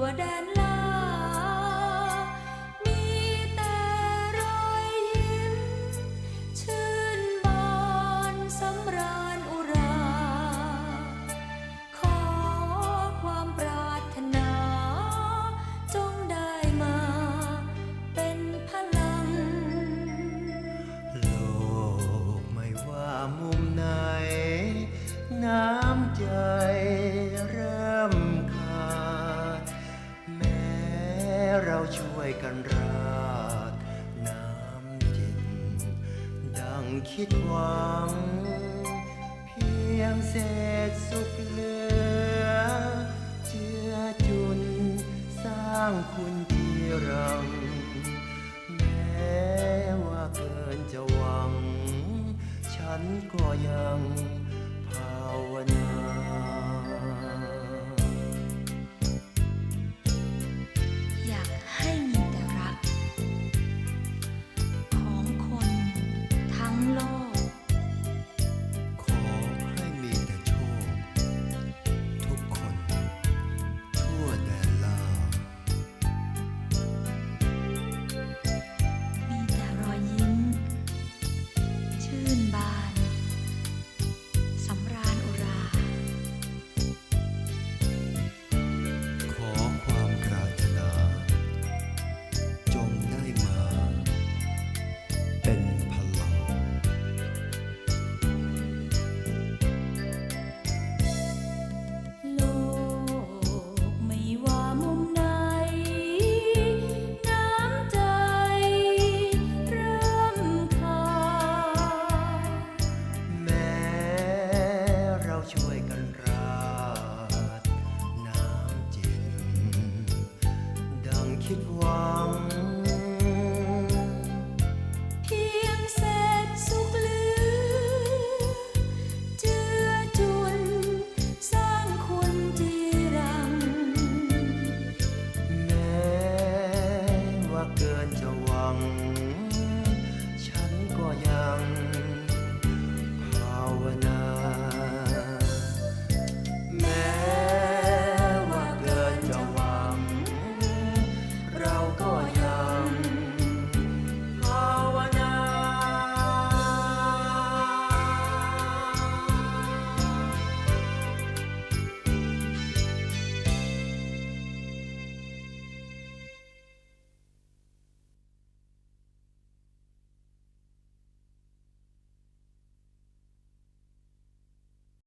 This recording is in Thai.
ทั่วแดนลา มีแต่รอยยิ้ม ชื่นบานสำราญอุรา ขอความปรารถนา จงได้มาเป็นพลัง โลกไม่ว่ามุมไหน น้ำใจ เราช่วยกันราดน้ำเย็น ดังคิดหวัง เพียงเศษสุขเหลือ เจือจุน สร้างคุณที่รัง